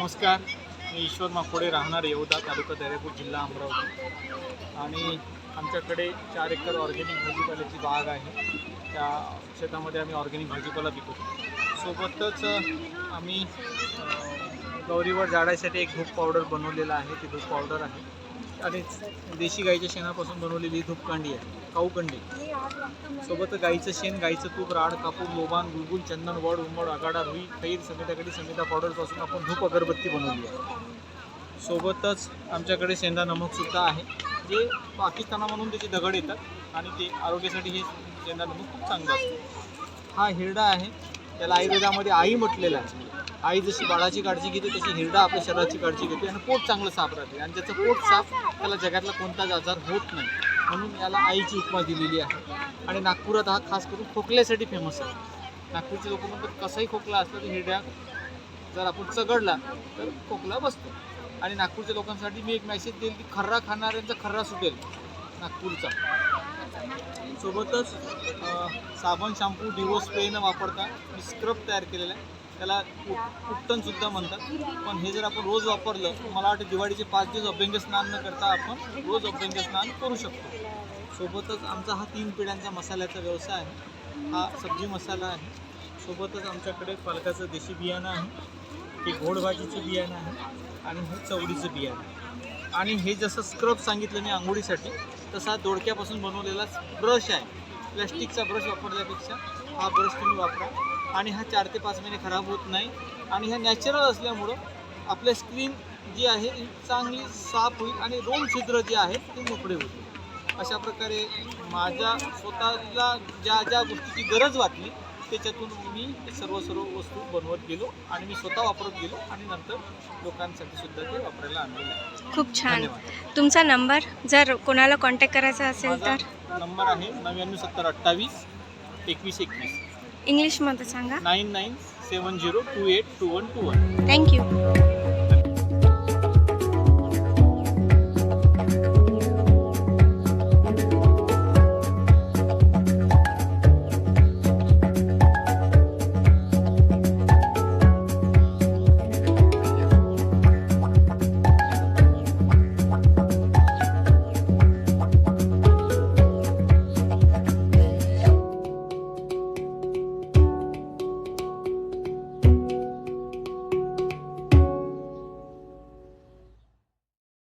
नमस्कार मी ईश्वर माकोडे राहणार येवदा तालुका दर्यापूर जिल्हा अमरावती. आणि आमच्याकडे चार एकर ऑर्गॅनिक भाजीपाल्याची बाग आहे. त्या शेतामध्ये आम्ही ऑर्गॅनिक भाजीपाला पिकवतो. सोबतच आम्ही गौरीवर जाळायसाठी एक धूप पावडर बनवलेला आहे. ती धूप पावडर आहे. आणि देशी गाईच्या शेणापासून बनवलेली धूपकांडी आहे काऊकंडी. सोबत गाईचं शेण गाईचं तूप राड कापूर लोबान गुलगुल चंदन वड उमड आगाडा रुई खैर समिताकडे समिता पावडरपासून आपण धूप अगरबत्ती बनवली आहे. सोबतच आमच्याकडे शेंदा नमकसुद्धा आहे जे पाकिस्तानामधून त्याचे दगड येतात आणि ते आरोग्यासाठी हे शेंदा नमक खूप चांगलं असतं. हा हिरडा आहे त्याला आयुर्वेदामध्ये आई म्हटलेलं आहे. आई जशी बाळाची काळजी घेते तशी हिरडा आपल्या शरीराची काळजी घेते आणि पोट चांगलं साफ राहते. आणि ज्याचं पोट साफ त्याला जगातला कोणताच आजार होत नाही. म्हणून याला आईची उपमा दिलेली आहे. आणि नागपुरात हा खास करून खोकल्यासाठी फेमस आहे. नागपूरचे लोक म्हणतात कसाही खोकला असला तर हिरड्या जर आपण चगडला तर खोकला बसतो. आणि नागपूरच्या लोकांसाठी मी एक मेसेज देईल की खर्रा खाणाऱ्यांचा खर्रा सुटेल नागपूरचा. सोबतच साबण शॅम्पू डिवो स्प्रे न वापरता मी स्क्रब तयार केलेला आहे. त्याला उपटन सुद्धा म्हणतात. पण हे जर आपण रोज वापरलं तर मला वाटतं दिवाळीचे पाच दिवस अभ्यंग स्नान न करता आपण रोज अभ्यंग स्नान करू शकतो. सोबतच आमचा हा तीन पिढ्यांचा मसाल्याचा व्यवसाय आहे. हा सब्जी मसाला आहे. सोबतच आमच्याकडे पालकाचं देशी बियाणं आहे. हे गोड भाजीचं बियाणं आहे. आणि हे चवळीचं बियाणं आहे. आणि हे जसं स्क्रब सांगितलं मी आंघोळीसाठी तसा दोडक्यापासून बनवलेला ब्रश आहे. प्लॅस्टिकचा ब्रश वापरल्यापेक्षा हा ब्रश तुम्ही वापरा. आणि हा चार ते पाच महिने खराब होत नाही. आणि ह्या नॅचरल असल्यामुळं आपल्या स्क्रीन जी आहे ही चांगली साफ होईल आणि रोम छिद्र जे आहे ते मोकळे होतील अशा प्रकारे माझ्या स्वतःला ज्या ज्या गोष्टीची गरज वाटली त्याच्यातून मी सर्व सर्व वस्तू बनवत गेलो आणि मी स्वतः वापरत गेलो आणि नंतर लोकांसाठी सुद्धा ते वापरायला आणलेलं खूप छान. तुमचा नंबर जर कोणाला कॉन्टॅक्ट करायचा असेल तर? नंबर आहे नव्याण्णव सत्तर अठ्ठावीस एकवीस एकवीस. इंग्लिशमध्ये सांगा. Nine nine seven zero two eight two one two one. Thank you